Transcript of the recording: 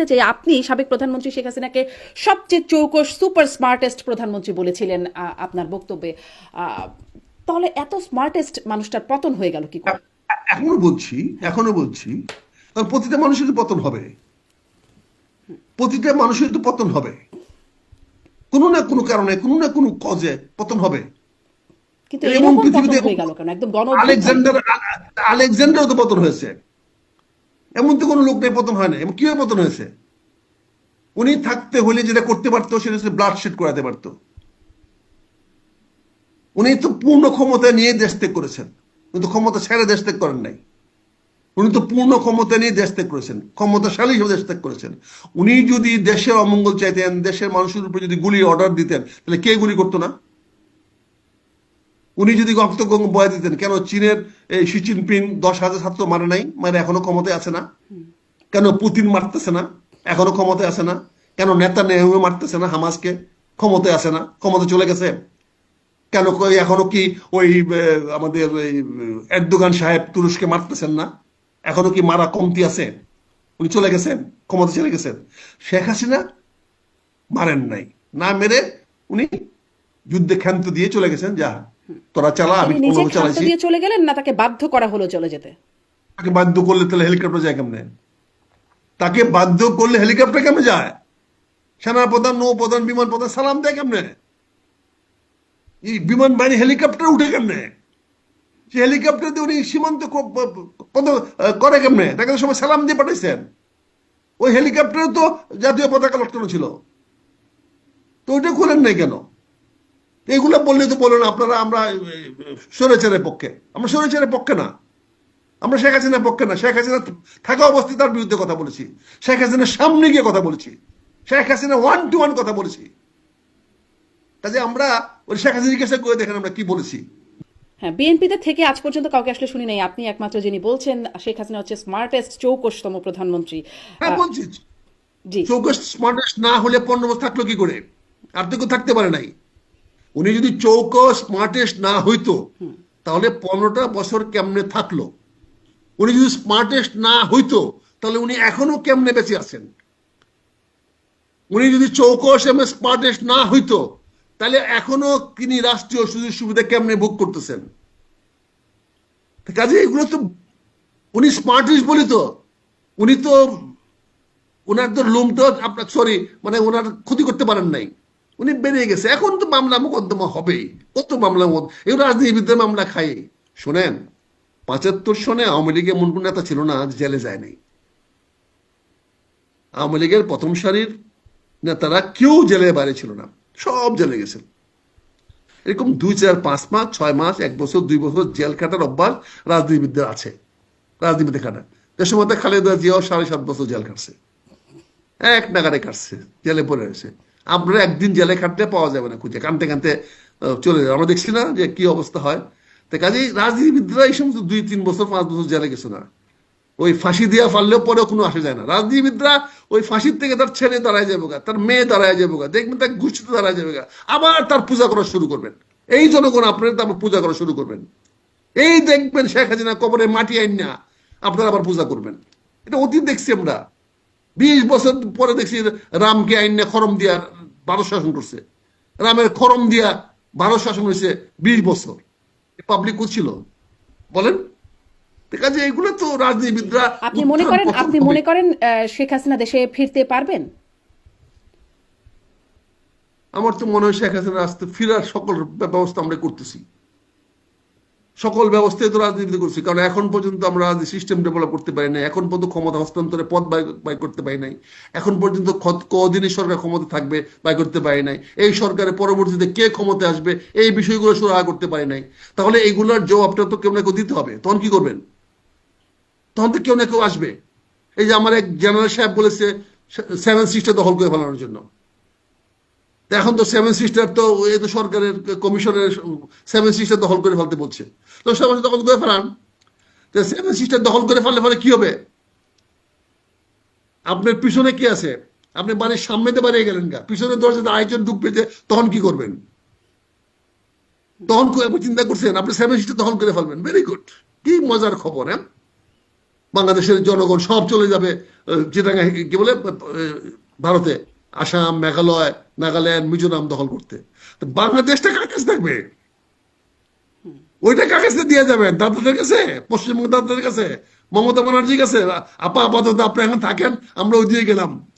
শুনতে চাই আপনি সাবেক প্রধানমন্ত্রী শেখ হাসিনাকে সবচেয়ে চৌকস সুপার স্মার্টেস্ট প্রধানমন্ত্রী বলেছিলেন আপনার বক্তব্যে। তাহলে এত স্মার্টেস্ট মানুষটার পতন হয়ে গেল কি করে? এখনও বলছি এখনও বলছি প্রতিটা মানুষের তো পতন হবে। প্রতিটা মানুষের তো পতন হবে। কোনো না কোনো কারণে কোনো না কোনো কজে পতন হবে। কিন্তু এরকম পৃথিবীতে আলেকজান্ডার আলেকজান্ডারও তো পতন হয়েছে। এমন তো কোনো লোক নেই পতন হয় না। এবং কীভাবে পতন হয়েছে? উনি থাকতে হলে যেটা করতে পারতো, সেটা হচ্ছে ব্লাড শেড করাতে পারতো। উনি তো পূর্ণ ক্ষমতা নিয়ে দেশ ত্যাগ করেছেন। কিন্তু ক্ষমতা ছেড়ে দেশ ত্যাগ করেন নাই। উনি তো পূর্ণ ক্ষমতা নিয়ে দেশ ত্যাগ করেছেন, ক্ষমতাশালী হিসেবে দেশ ত্যাগ করেছেন। উনি যদি দেশের অমঙ্গল চাইতেন, দেশের মানুষের উপর যদি গুলি অর্ডার দিতেন, তাহলে কে গুলি করতো না? উনি যদি রক্তগঙ্গ বয়া দিতেন, কেন চীনের এই শি জিনপিং দশ হাজার ছাত্র মারে নাই? মানে এখনও ক্ষমতায় আছে না। কেন পুতিন মারতেছে না? এখনও ক্ষমতায় আছে না। কেন নেতা নেহু মারতেছে না? হামাসকে ক্ষমতায় আছে না? ক্ষমতা চলে গেছে? কেন এখনও কি ওই আমাদের এরদোগান সাহেব তুরস্কে মারতেছেন না? এখনও কি মারা কমতি আছে? উনি চলে গেছেন? ক্ষমতা চলে গেছেন? শেখ হাসিনা মারেন নাই। না মেরে উনি যুদ্ধে ক্ষান্ত দিয়ে চলে গেছেন। যা তোরা চালা আমি নিজে চালাইছি। দিয়ে চলে গেলেন না তাকে বাধ্য করা হলো চলে যেতে? তাকে বাধ্য করলে তাহলে হেলিকপ্টার যায় কেমনে? তাকে বাধ্য করলে হেলিকপ্টার কেমনে যায়? সেনা প্রধান নৌ প্রধান বিমান প্রধান সালাম দেয় কেমনে? এই বিমান বাহিনী হেলিকপ্টার উঠে কেমনে? সে হেলিকপ্টার দিয়ে উনি সীমান্ত করে কেমনে? তাকে সময় সালাম দিয়ে পাঠাইছেন। ওই হেলিকপ্টারে তো জাতীয় পতাকা লটকানো ছিল। তো ওইটা খুলেন নাই কেন? এগুলো বললে তো বলেন আপনারা আমরা সরেচারের পক্ষে। আমরা সরেচারের পক্ষে না। আমরা শেখ হাসিনার পক্ষে না। শেখ হাসিনা থাকা অবস্থায় তার বিরুদ্ধে কথা বলেছি। শেখ হাসিনার সামনে গিয়ে কথা বলেছি। Sheikh Hasina one to one কথা বলেছি। কাজে আমরা ওই শেখ হাসিনা জিজ্ঞাসা করে দেখেন আমরা কি বলেছি। হ্যাঁ বিএনপিতে থেকে আজ পর্যন্ত কাউকে আসলে শুনি নাই। আপনি একমাত্র যিনি বলছেন শেখ হাসিনা হচ্ছে স্মার্টেস্ট চৌকশতম প্রধানমন্ত্রী। হ্যাঁ বলছি। জি। চৌকস স্মার্টেস্ট না হলে পনেরো থাকল কি করে? আর তো থাকতে পারে নাই। উনি যদি চৌকস স্মার্টেস্ট না হইতো তাহলে পনেরোটা বছর কেমনে থাকল? উনি যদি স্মার্টেস্ট না হইতো তাহলে উনি এখনও কেমনে বেঁচে আছেন? উনি যদি চৌকস এবং স্মার্টেস্ট না হইতো তাহলে এখনও তিনি রাষ্ট্রীয় সুযোগ সুবিধা কেমনে ভোগ করতেছেন? কাজে এগুলো তো উনি স্মার্টেস্ট বলি তো উনি তো ওনার তো লুমটা আপনার সরি মানে ওনার ক্ষতি করতে পারেন নাই। উনি বেরিয়ে গেছে। এখন তো মামলা মোকদ্দমা হবেই। কত মামলা এগুলো রাজনীতিবিদদের মামলা খাই শোনেন, পঁচাত্তর সনে আওয়ামী লীগের এমন কোন নেতা ছিল না জেলে যায় নাই আওয়ামী লীগের প্রথম সারির নেতারা কেউ জেলে বাইরে ছিল না। সব জেলে গেছেন এরকম দুই চার, পাঁচ মাস, ছয় মাস, এক বছর, দুই বছর জেল কাটার অভ্যাস রাজনীতিবিদদের আছে। রাজনীতিতে কাটা দেশের মধ্যে খালেদা জিয়াও সাড়ে সাত বছর জেল কাটছে। এক নাগারে কাটছে, জেলে পড়ে রয়েছে। আপনারা একদিন জেলে খাটলে পাওয়া যাবে না খুঁজে, কানতে কানতে চলে যাবে। আমরা দেখছি না যে কি অবস্থা হয়। তো কাজেই রাজনীতিবিদরা এই সমস্ত দুই, তিন বছর, পাঁচ বছর জেলে গেছে না। ওই ফাঁসি দেওয়া ফাললেও পরেও কোনো আসে যায় না। রাজনীতিবিদরা ওই ফাঁসির থেকে তার ছেলে দাঁড়ায় যাবে গা, তার মেয়ে দাঁড়ায় যাবে গা, দেখবেন তার গোষ্ঠীতে দাঁড়ায় যাবে গা। আবার তার পূজা করা শুরু করবেন। এই জনগণ আপনার তারপর পূজা করা শুরু করবেন। এই দেখবেন শেখ হাসিনা কবরে মাটি আইন না, আপনারা আবার পূজা করবেন। এটা অতীত দেখছি আমরা। বিশ বছর পরে দেখছি রামকে আইনে খরম দিয়া ভারত শাসন করছে। রামের খরম দিয়া ভারত শাসন হয়েছে বিশ বছর। পাবলিক ছিল। বলেন? আছে এগুলো তো রাজনীতিবিদরা আপনি মনে করেন আপনি মনে করেন শেখ হাসিনা দেশে ফিরতে পারবেন? আমার তো মনে হয় শেখ হাসিনা আসতে ফিরার সকল ব্যবস্থা আমরা করতেছি। সকল ব্যবস্থায় তো রাজনীতি করছি। কারণ এখন পর্যন্ত আমরা সিস্টেম ডেভেলপ করতে পারি নাই, এখন পর্যন্ত ক্ষমতা হস্তান্তরে পথ বাই- করতে পারি নাই। এখন পর্যন্ত কদিনই সরকার ক্ষমতা থাকবে, বাই করতে পারি নাই। এই সরকারের পরবর্তীতে কে ক্ষমতা আসবে, এই বিষয়গুলো সুরাহা করতে পারি নাই। তাহলে এইগুলোর জবাবটা তো কেউ না কেউ দিতে হবে। তখন কি করবেন? তখন তো কেউ না কেউ আসবে। এই যে আমার এক জেনারেল সাহেব বলেছে সেভেন সিস্টার দখল করে ফেলানোর জন্য। এখন তো সেভেন সিস্টার তো এই তো সরকারের কমিশনের সেভেন সিস্টার দখল করে ফেলতে বলছে। তো সেভেন দখল করে ফেলান। তো সেভেন সিস্টার দখল করে ফেললে ফলে কি হবে? আপনার পিছনে কি আছে? আপনি বাড়ির সামনেতে বাড়িয়ে গেলেন গা। পিছনে দরজাতে আরেকজন ঢুকবে যে তখন কি করবেন? তখন চিন্তা করছেন, আপনি সেভেন সিস্টার দখল করে ফেলবেন। ভেরি গুড কি মজার খবর হ্যাঁ? বাংলাদেশের জনগণ সব চলে যাবে চিটাগাং, কি বলে ভারতে। আসাম মেঘালয় নাগাল্যান্ড মিজোরাম দখল করতে। বাংলাদেশটা কার কাছে থাকবে? ওইটা কার কাছে দিয়ে যাবেন? দাদাদের কাছে? পশ্চিমবঙ্গ দাদাদের কাছে? মমতা ব্যানার্জির কাছে? আপা আপাতত আপনি এখন থাকেন আমরা ওই দিয়ে গেলাম।